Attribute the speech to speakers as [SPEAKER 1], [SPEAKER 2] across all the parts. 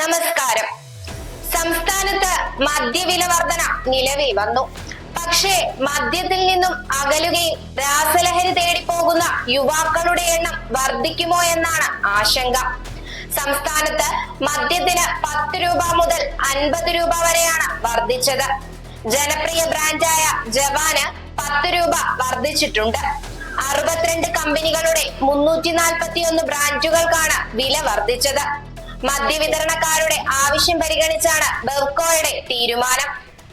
[SPEAKER 1] നമസ്കാരം. സംസ്ഥാനത്ത് മദ്യവില വർധന നിലവിൽ വന്നു. പക്ഷേ മദ്യത്തിൽ നിന്നും അകലുകയും രാസലഹരി തേടി പോകുന്ന യുവാക്കളുടെ എണ്ണം വർദ്ധിക്കുമോ എന്നാണ് ആശങ്ക. സംസ്ഥാനത്ത് മദ്യത്തിന് പത്ത് രൂപ മുതൽ അൻപത് രൂപ വരെയാണ് വർദ്ധിച്ചത്. ജനപ്രിയ ബ്രാൻഡായ ജവാന് പത്ത് രൂപ വർദ്ധിച്ചിട്ടുണ്ട്. അറുപത്തിരണ്ട് കമ്പനികളുടെ മുന്നൂറ്റി നാൽപ്പത്തി ഒന്ന് ബ്രാൻഡുകൾക്കാണ് വില വർദ്ധിച്ചത്. മദ്യവിതരണക്കാരുടെ ആവശ്യം പരിഗണിച്ചാണ് ബെവ്കോയുടെ തീരുമാനം.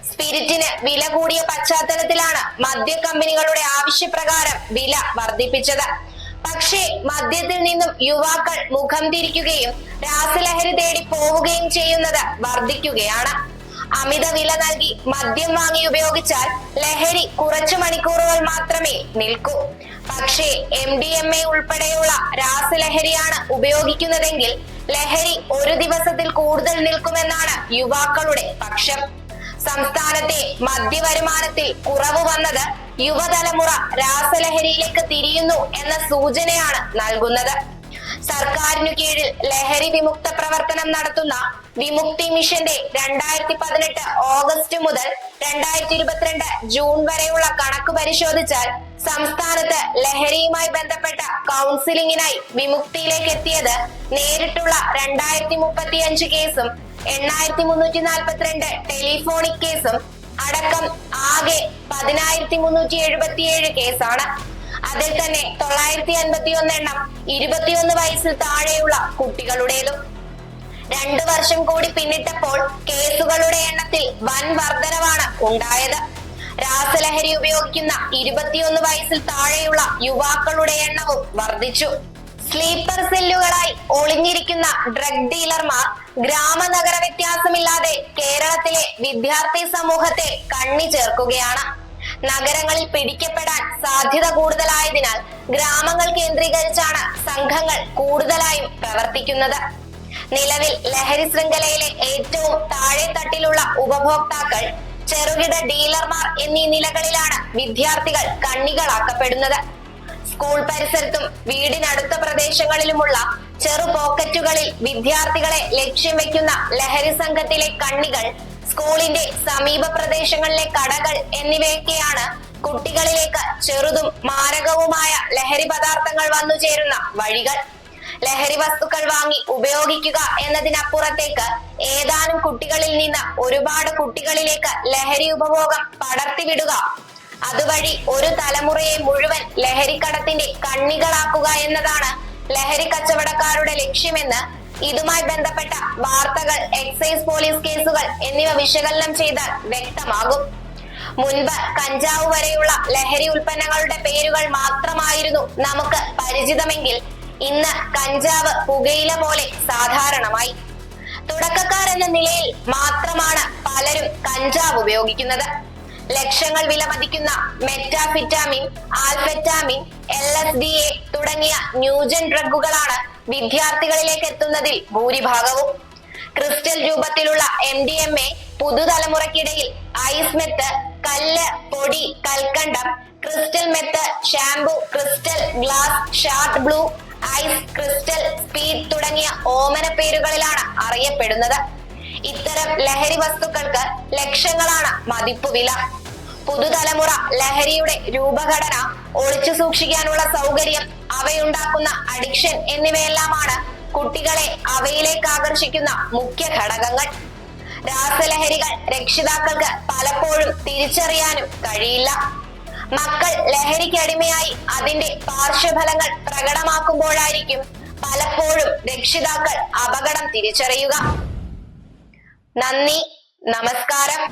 [SPEAKER 1] സ്പിരിറ്റിന് വില കൂടിയ പശ്ചാത്തലത്തിലാണ് മദ്യ കമ്പനികളുടെ ആവശ്യപ്രകാരം വില വർദ്ധിപ്പിച്ചത്. പക്ഷേ മദ്യത്തിൽ നിന്നും യുവാക്കൾ മുഖം തിരിക്കുകയും രാസലഹരി തേടി പോവുകയും ചെയ്യുന്നത് വർദ്ധിക്കുകയാണ്. അമിത വില നൽകി മദ്യം വാങ്ങി ഉപയോഗിച്ചാൽ ലഹരി കുറച്ചു മണിക്കൂറുകൾ മാത്രമേ നിൽക്കൂ. പക്ഷേ എം ഡി എം എ ഉൾപ്പെടെയുള്ള രാസലഹരിയാണ് ഉപയോഗിക്കുന്നതെങ്കിൽ ലഹരി ഒരു ദിവസത്തിൽ കൂടുതൽ നിൽക്കുമെന്നാണ് യുവാക്കളുടെ പക്ഷം. സംസ്ഥാനത്തെ മദ്യവരുമാനത്തിൽ കുറവ് വന്നത് യുവതലമുറ രാസലഹരിയിലേക്ക് തിരിയുന്നു എന്ന സൂചനയാണ് നൽകുന്നത്. സർക്കാരിനു കീഴിൽ ലഹരി വിമുക്ത പ്രവർത്തനം നടത്തുന്ന വിമുക്തി മിഷന്റെ രണ്ടായിരത്തി പതിനെട്ട് ഓഗസ്റ്റ് മുതൽ രണ്ടായിരത്തി ഇരുപത്തിരണ്ട് ജൂൺ വരെയുള്ള കണക്ക് പരിശോധിച്ചാൽ സംസ്ഥാനത്ത് ലഹരിയുമായി ബന്ധപ്പെട്ട കൗൺസിലിംഗിനായി വിമുക്തിയിലേക്ക് എത്തിയത് നേരിട്ടുള്ള രണ്ടായിരത്തി മുപ്പത്തി അഞ്ച് കേസും എണ്ണായിരത്തി മുന്നൂറ്റി നാൽപ്പത്തിരണ്ട് ടെലിഫോണിക് കേസും അടക്കം ആകെ പതിനായിരത്തി മുന്നൂറ്റി എഴുപത്തിയേഴ് കേസാണ്. അതിൽ തന്നെ തൊള്ളായിരത്തി അൻപത്തി ഒന്ന് എണ്ണം ഇരുപത്തിയൊന്ന് വയസ്സിൽ താഴെയുള്ള കുട്ടികളുടേതും. രണ്ടു വർഷം കൂടി പിന്നിട്ടപ്പോൾ കേസുകളുടെ എണ്ണത്തിൽ വൻ വർധനവാണ് ഉണ്ടായത്. രാസലഹരി ഉപയോഗിക്കുന്ന ഇരുപത്തിയൊന്ന് വയസ്സിൽ താഴെയുള്ള യുവാക്കളുടെ എണ്ണവും വർദ്ധിച്ചു സ്ലീപ്പർ സെല്ലുകളായി ഒളിഞ്ഞിരിക്കുന്ന ഡ്രഗ് ഡീലർമാർ ഗ്രാമനഗര വ്യത്യാസമില്ലാതെ കേരളത്തിലെ വിദ്യാർത്ഥി സമൂഹത്തെ കണ്ണി ചേർക്കുകയാണ്. നഗരങ്ങളിൽ പിടിക്കപ്പെടാൻ സാധ്യത കൂടുതലായതിനാൽ ഗ്രാമങ്ങൾ കേന്ദ്രീകരിച്ചാണ് സംഘങ്ങൾ കൂടുതലായും പ്രവർത്തിക്കുന്നത്. നിലവിൽ ലഹരി ശൃംഖലയിലെ ഏറ്റവും താഴെ തട്ടിലുള്ള ഉപഭോക്താക്കൾ ചെറുകിട ഡീലർമാർ എന്നീ നിലകളിലാണ് വിദ്യാർത്ഥികൾ കണ്ണികളാക്കപ്പെടുന്നത്. സ്കൂൾ പരിസരത്തും വീടിനടുത്ത പ്രദേശങ്ങളിലുമുള്ള ചെറു പോക്കറ്റുകളിൽ വിദ്യാർത്ഥികളെ ലക്ഷ്യം വെക്കുന്ന ലഹരി സംഘത്തിലെ കണ്ണികൾ സ്കൂളിന്റെ സമീപ പ്രദേശങ്ങളിലെ കടകൾ എന്നിവയൊക്കെയാണ് കുട്ടികളിലേക്ക് ചെറുതും മാരകവുമായ ലഹരി പദാർത്ഥങ്ങൾ വന്നു ചേരുന്ന വഴികൾ. ലഹരി വസ്തുക്കൾ വാങ്ങി ഉപയോഗിക്കുക എന്നതിനപ്പുറത്തേക്ക് ഏതാനും കുട്ടികളിൽ നിന്ന് ഒരുപാട് കുട്ടികളിലേക്ക് ലഹരി ഉപഭോഗം പടർത്തിവിടുക. അതുവഴി ഒരു തലമുറയെ മുഴുവൻ ലഹരിക്കടത്തിന്റെ കണ്ണികളാക്കുക എന്നതാണ് ലഹരി കച്ചവടക്കാരുടെ ലക്ഷ്യമെന്ന് ഇതുമായി ബന്ധപ്പെട്ട വാർത്തകൾ എക്സൈസ് പോലീസ് കേസുകൾ എന്നിവ വിശകലനം ചെയ്താൽ വ്യക്തമാകും. മുൻപ് കഞ്ചാവ് വരെയുള്ള ലഹരി ഉൽപ്പന്നങ്ങളുടെ പേരുകൾ മാത്രമായിരുന്നു നമുക്ക് പരിചിതമെങ്കിൽ ഇന്ന് കഞ്ചാവ് പുകയില പോലെ സാധാരണമായി. തുടക്കക്കാർ എന്ന നിലയിൽ മാത്രമാണ് പലരും കഞ്ചാവ് ഉപയോഗിക്കുന്നത്. ലക്ഷങ്ങൾ വിലമതിക്കുന്ന methamphetamine amphetamine L S D A തുടങ്ങിയ ന്യൂജൻ ഡ്രഗുകളാണ് വിദ്യാർത്ഥികളിലേക്ക് എത്തുന്നതിൽ ഭൂരിഭാഗവും ക്രിസ്റ്റൽ രൂപത്തിലുള്ള എം ഡി എം എ പുതുതലമുറയ്ക്കിടയിൽ ഐസ് മെത്ത് കല്ല് പൊടി കൽക്കണ്ടം crystal meth shampoo crystal glass shard blue ice crystal speed തുടങ്ങിയ ഓമന പേരുകളിലാണ് അറിയപ്പെടുന്നത്. ഇത്തരം ലഹരി വസ്തുക്കൾക്ക് ലക്ഷങ്ങളാണ് മതിപ്പ് വില പുതുതലമുറ ലഹരിയുടെ രൂപഘടന ഒളിച്ചു സൂക്ഷിക്കാനുള്ള സൗകര്യം അവയുണ്ടാക്കുന്ന അഡിക്ഷൻ എന്നിവയെല്ലാമാണ് കുട്ടികളെ അവയിലേക്ക് ആകർഷിക്കുന്ന മുഖ്യ ഘടകങ്ങൾ. രാസലഹരികൾ രക്ഷിതാക്കൾക്ക് പലപ്പോഴും തിരിച്ചറിയാനും കഴിയില്ല. മക്കൾ ലഹരിക്കടിമയായി അതിന്റെ പാർശ്വഫലങ്ങൾ പ്രകടമാക്കുമ്പോഴായിരിക്കും പലപ്പോഴും രക്ഷിതാക്കൾ അപകടം തിരിച്ചറിയുക. നന്ദി നമസ്കാരം.